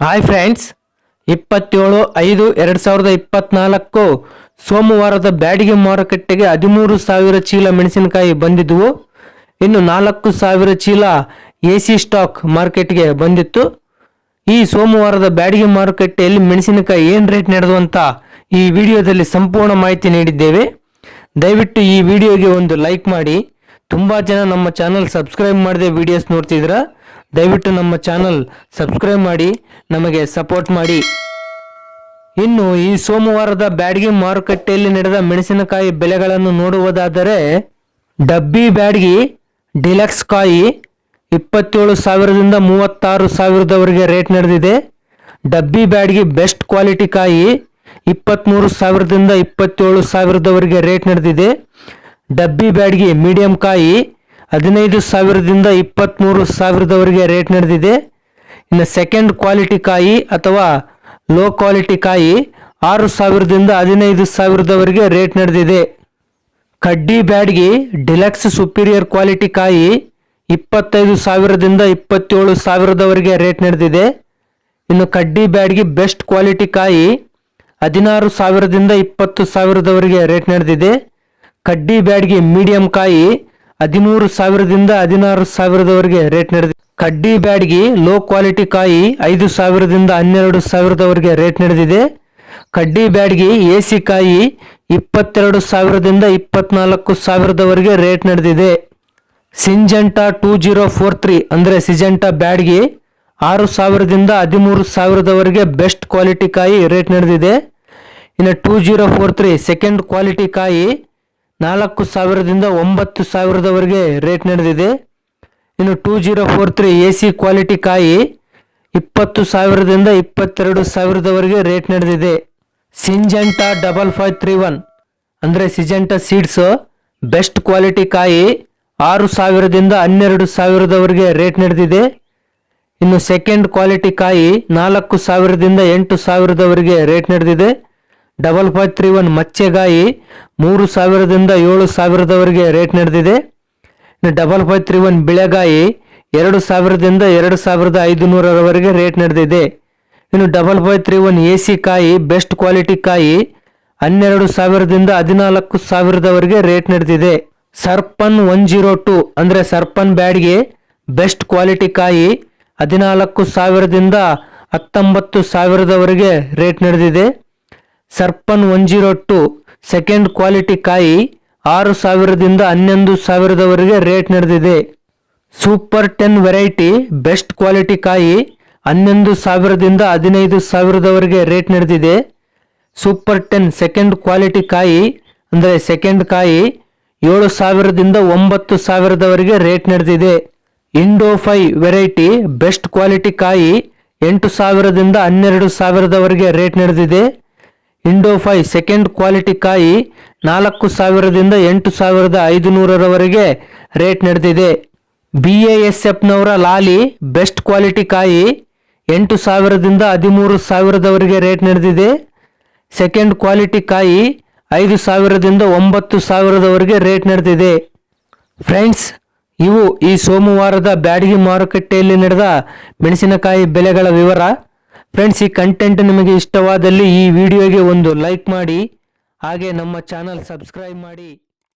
Hi friends ಇಪ್ಪತ್ತೇಳು ಐದು ಎರಡು ಸಾವಿರದ ಇಪ್ಪತ್ನಾಲ್ಕು ಸೋಮವಾರದ ಬ್ಯಾಡಿಗೆ ಮಾರುಕಟ್ಟೆಗೆ ಹದಿಮೂರು ಸಾವಿರ ಚೀಲ ಮೆಣಸಿನಕಾಯಿ ಬಂದಿದ್ದವು ಇನ್ನು ನಾಲ್ಕು ಸಾವಿರ ಚೀಲ ಎ ಸಿ ಸ್ಟಾಕ್ ಮಾರ್ಕೆಟ್ಗೆ ಬಂದಿತ್ತು. ಈ ಸೋಮವಾರದ ಬ್ಯಾಡಿಗೆ ಮಾರುಕಟ್ಟೆಯಲ್ಲಿ ಮೆಣಸಿನಕಾಯಿ ಏನು ರೇಟ್ ನಡೆದು ಅಂತ ಈ ವಿಡಿಯೋದಲ್ಲಿ ಸಂಪೂರ್ಣ ಮಾಹಿತಿ ನೀಡಿದ್ದೇವೆ. ದಯವಿಟ್ಟು ಈ ವಿಡಿಯೋಗೆ ಒಂದು ಲೈಕ್ ಮಾಡಿ. ತುಂಬ ಜನ ನಮ್ಮ ಚಾನಲ್ ಸಬ್ಸ್ಕ್ರೈಬ್ ಮಾಡದೆ ವಿಡಿಯೋಸ್ ನೋಡ್ತಿದ್ದೀರಾ? ದಯವಿಟ್ಟು ನಮ್ಮ ಚಾನಲ್ ಸಬ್ಸ್ಕ್ರೈಬ್ ಮಾಡಿ, ನಮಗೆ ಸಪೋರ್ಟ್ ಮಾಡಿ. ಇನ್ನು ಈ ಸೋಮವಾರದ ಬ್ಯಾಡ್ಗಿ ಮಾರುಕಟ್ಟೆಯಲ್ಲಿ ನಡೆದ ಮೆಣಸಿನಕಾಯಿ ಬೆಲೆಗಳನ್ನು ನೋಡುವುದಾದರೆ, ಡಬ್ಬಿ ಬ್ಯಾಡ್ಗಿ ಡಿಲಕ್ಸ್ ಕಾಯಿ ಇಪ್ಪತ್ತೇಳು ಸಾವಿರದಿಂದ ಮೂವತ್ತಾರು ಸಾವಿರದವರೆಗೆ ರೇಟ್ ನಡೆದಿದೆ. ಡಬ್ಬಿ ಬ್ಯಾಡ್ಗಿ ಬೆಸ್ಟ್ ಕ್ವಾಲಿಟಿ ಕಾಯಿ ಇಪ್ಪತ್ತ್ಮೂರು ಸಾವಿರದಿಂದ ಇಪ್ಪತ್ತೇಳು ಸಾವಿರದವರೆಗೆ ರೇಟ್ ನಡೆದಿದೆ. ಡಬ್ಬಿ ಬ್ಯಾಡ್ಗಿ ಮೀಡಿಯಂ ಕಾಯಿ ಹದಿನೈದು ಸಾವಿರದಿಂದ ಇಪ್ಪತ್ತ್ಮೂರು ಸಾವಿರದವರೆಗೆ ರೇಟ್ ನಡೆದಿದೆ. ಇನ್ನು ಸೆಕೆಂಡ್ ಕ್ವಾಲಿಟಿ ಕಾಯಿ ಅಥವಾ ಲೋ ಕ್ವಾಲಿಟಿ ಕಾಯಿ ಆರು ಸಾವಿರದಿಂದ ಹದಿನೈದು ಸಾವಿರದವರೆಗೆ ರೇಟ್ ನಡೆದಿದೆ. ಕಡ್ಡಿ ಬ್ಯಾಡ್ಗಿ ಡಿಲಕ್ಸ್ ಸುಪೀರಿಯರ್ ಕ್ವಾಲಿಟಿ ಕಾಯಿ ಇಪ್ಪತ್ತೈದು ಸಾವಿರದಿಂದ ಇಪ್ಪತ್ತೇಳು ಸಾವಿರದವರೆಗೆ ರೇಟ್ ನಡೆದಿದೆ. ಇನ್ನು ಕಡ್ಡಿ ಬ್ಯಾಡ್ಗಿ ಬೆಸ್ಟ್ ಕ್ವಾಲಿಟಿ ಕಾಯಿ ಹದಿನಾರು ಸಾವಿರದಿಂದ ಇಪ್ಪತ್ತು ಸಾವಿರದವರೆಗೆ ರೇಟ್ ನಡೆದಿದೆ. ಕಡ್ಡಿ ಬ್ಯಾಡ್ಗಿ ಮೀಡಿಯಂ ಕಾಯಿ ಹದಿಮೂರು ಸಾವಿರದಿಂದ ಹದಿನಾರು ಸಾವಿರದವರೆಗೆ ರೇಟ್ ನಡೆದಿದೆ ಕಡ್ಡಿ ಬ್ಯಾಡ್ಗಿ ಲೋ ಕ್ವಾಲಿಟಿ ಕಾಯಿ ಐದು ಸಾವಿರದಿಂದ ಹನ್ನೆರಡು ಸಾವಿರದವರೆಗೆ ರೇಟ್ ನಡೆದಿದೆ. ಕಡ್ಡಿ ಬ್ಯಾಡ್ಗಿ ಎ ಸಿ ಕಾಯಿ ಇಪ್ಪತ್ತೆರಡು ಸಾವಿರದಿಂದ ಇಪ್ಪತ್ನಾಲ್ಕು ಸಾವಿರದವರೆಗೆ ರೇಟ್ ನಡೆದಿದೆ. Syngenta two zero four three ಅಂದರೆ ಸಿಜೆಂಟಾ ಬ್ಯಾಡ್ಗಿ ಆರು ಸಾವಿರದಿಂದ ಹದಿಮೂರು ಸಾವಿರದವರೆಗೆ ಬೆಸ್ಟ್ ಕ್ವಾಲಿಟಿ ಕಾಯಿ ರೇಟ್ ನಡೆದಿದೆ. ಇನ್ನು two zero four three second quality ಕಾಯಿ ನಾಲ್ಕು ಸಾವಿರದಿಂದ ಒಂಬತ್ತು ಸಾವಿರದವರೆಗೆ ರೇಟ್ ನಡೆದಿದೆ. ಇನ್ನು two zero four three A C quality ಕಾಯಿ ಇಪ್ಪತ್ತು ಸಾವಿರದಿಂದ ಇಪ್ಪತ್ತೆರಡು ಸಾವಿರದವರೆಗೆ ರೇಟ್ ನಡೆದಿದೆ. Syngenta double five three one ಅಂದರೆ ಸಿಜೆಂಟಾ ಸೀಡ್ಸು ಬೆಸ್ಟ್ ಕ್ವಾಲಿಟಿ ಕಾಯಿ ಆರು ಸಾವಿರದಿಂದ ಹನ್ನೆರಡು ಸಾವಿರದವರೆಗೆ ರೇಟ್ ನಡೆದಿದೆ. ಇನ್ನು ಸೆಕೆಂಡ್ ಕ್ವಾಲಿಟಿ ಕಾಯಿ ನಾಲ್ಕು ಸಾವಿರದಿಂದ ಎಂಟು ಸಾವಿರದವರೆಗೆ ರೇಟ್ ನಡೆದಿದೆ. ಡಬಲ್ ಫೈವ್ ತ್ರೀ ಒನ್ ಮಚ್ಚೆಗಾಯಿ ಮೂರು ಸಾವಿರದಿಂದ ಏಳು ಸಾವಿರದವರೆಗೆ ರೇಟ್ ನಡೆದಿದೆ. ಇನ್ನು ಡಬಲ್ ಫೈವ್ ತ್ರೀ ಒನ್ ಬಿಳೆಗಾಯಿ ಎರಡು ಸಾವಿರದಿಂದ ಎರಡು ಸಾವಿರದ ಐದು ನೂರರವರೆಗೆ ರೇಟ್ ನಡೆದಿದೆ. ಇನ್ನು double five three one A C ಕಾಯಿ ಬೆಸ್ಟ್ ಕ್ವಾಲಿಟಿ ಕಾಯಿ ಹನ್ನೆರಡು ಸಾವಿರದಿಂದ ಹದಿನಾಲ್ಕು ಸಾವಿರದವರೆಗೆ ರೇಟ್ ನಡೆದಿದೆ. ಸರ್ಪನ್ ಒನ್ ಜೀರೋ ಟು ಅಂದರೆ ಸರ್ಪನ್ ಬ್ಯಾಡ್ಗೆ ಬೆಸ್ಟ್ ಕ್ವಾಲಿಟಿ ಕಾಯಿ ಹದಿನಾಲ್ಕು ಸಾವಿರದಿಂದ ಹತ್ತೊಂಬತ್ತು ಸಾವಿರದವರೆಗೆ ರೇಟ್ ನಡೆದಿದೆ. Sarpan one zero two second quality ಕಾಯಿ ಆರು ಸಾವಿರದಿಂದ ಹನ್ನೊಂದು ಸಾವಿರದವರೆಗೆ ರೇಟ್ ನಡೆದಿದೆ. Super ten variety best quality ಕಾಯಿ ಹನ್ನೊಂದು ಸಾವಿರದಿಂದ ಹದಿನೈದು ಸಾವಿರದವರೆಗೆ ರೇಟ್ ನಡೆದಿದೆ. ಸೂಪರ್ ಟೆನ್ ಸೆಕೆಂಡ್ ಕ್ವಾಲಿಟಿ ಕಾಯಿ ಅಂದರೆ ಸೆಕೆಂಡ್ ಕಾಯಿ ಏಳು ಸಾವಿರದಿಂದ ಒಂಬತ್ತು ಸಾವಿರದವರೆಗೆ ರೇಟ್ ನಡೆದಿದೆ. ಇಂಡೋ ಫೈ ವೆರೈಟಿ ಬೆಸ್ಟ್ ಕ್ವಾಲಿಟಿ ಕಾಯಿ ಎಂಟು ಸಾವಿರದಿಂದ ಹನ್ನೆರಡು ಸಾವಿರದವರೆಗೆ ರೇಟ್ ನಡೆದಿದೆ. ಇಂಡೋ ಫೈ ಸೆಕೆಂಡ್ ಕ್ವಾಲಿಟಿ ಕಾಯಿ ನಾಲ್ಕು ಸಾವಿರದಿಂದ ಎಂಟು ಸಾವಿರದ ಐದು ನೂರರವರೆಗೆ ರೇಟ್ ನಡೆದಿದೆ. ಬಿ ಎ ಎಸ್ ಎಫ್ನವರ ಲಾಲಿ ಬೆಸ್ಟ್ ಕ್ವಾಲಿಟಿ ಕಾಯಿ ಎಂಟು ಸಾವಿರದಿಂದ ಹದಿಮೂರು ಸಾವಿರದವರೆಗೆ ರೇಟ್ ನಡೆದಿದೆ. ಸೆಕೆಂಡ್ ಕ್ವಾಲಿಟಿ ಕಾಯಿ ಐದು ಸಾವಿರದಿಂದ ಒಂಬತ್ತು ಸಾವಿರದವರೆಗೆ ರೇಟ್ ನಡೆದಿದೆ. ಫ್ರೆಂಡ್ಸ್, ಇವು ಈ ಸೋಮವಾರದ ಬ್ಯಾಡಗಿ ಮಾರುಕಟ್ಟೆಯಲ್ಲಿ ನಡೆದ ಮೆಣಸಿನಕಾಯಿ ಬೆಲೆಗಳ ವಿವರ. ಫ್ರೆಂಡ್ಸ್ ಈ ಕಂಟೆಂಟ್ ನಿಮಗೆ ಇಷ್ಟವಾದಲ್ಲಿ ಈ ವಿಡಿಯೋಗೆ ಒಂದು ಲೈಕ್ ಮಾಡಿ, ಹಾಗೆ ನಮ್ಮ ಚಾನಲ್ ಸಬ್ಸ್ಕ್ರೈಬ್ ಮಾಡಿ.